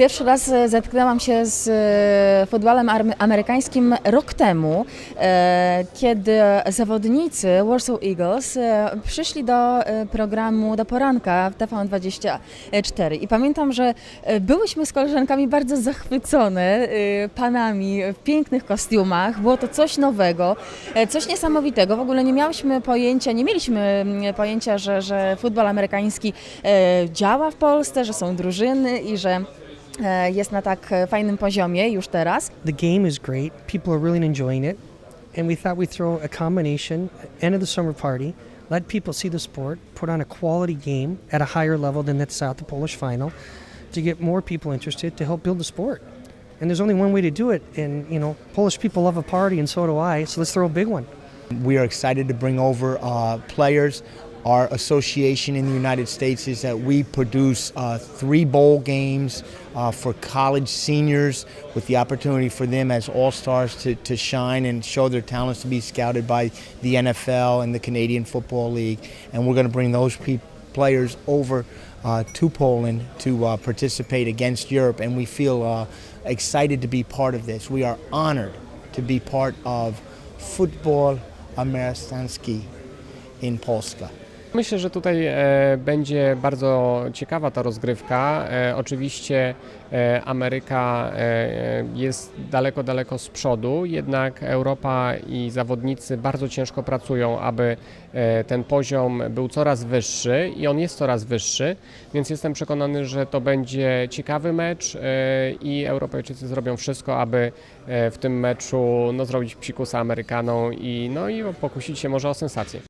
Pierwszy raz e, zetknęłam się z e, futbolem amerykańskim rok temu, e, kiedy zawodnicy Warsaw Eagles przyszli do programu do poranka w TVN24 i pamiętam, że byłyśmy z koleżankami bardzo zachwycone panami w pięknych kostiumach. Było to coś nowego, coś niesamowitego. W ogóle nie miałyśmy pojęcia, nie mieliśmy mm, pojęcia, że, że futbol amerykański działa w Polsce, że są drużyny i że jest na tak fajnym poziomie już teraz. The game is great. People are really enjoying it. And we thought we'd throw a combination, end of the summer party, let people see the sport, put on a quality game at a higher level than that's at the Polish final to get more people interested to help build the sport. And there's only one way to do it. And, you know, Polish people love a party, and so do I. So let's throw a big one. We are excited to bring over uh, players. Our association in the United States is that we produce uh, three bowl games uh, for college seniors with the opportunity for them as all stars to, to shine and show their talents to be scouted by the NFL and the Canadian Football League. And we're going to bring those pe- players over uh, to Poland to uh, participate against Europe. And we feel uh, excited to be part of this. We are honored to be part of football amerykański in Polska. Myślę, że tutaj e, będzie bardzo ciekawa ta rozgrywka. E, oczywiście e, Ameryka jest daleko, daleko z przodu, jednak Europa i zawodnicy bardzo ciężko pracują, aby ten poziom był coraz wyższy i on jest coraz wyższy, więc jestem przekonany, że to będzie ciekawy mecz i Europejczycy zrobią wszystko, aby w tym meczu no, zrobić psikusa Amerykanom i, no, i pokusić się może o sensację.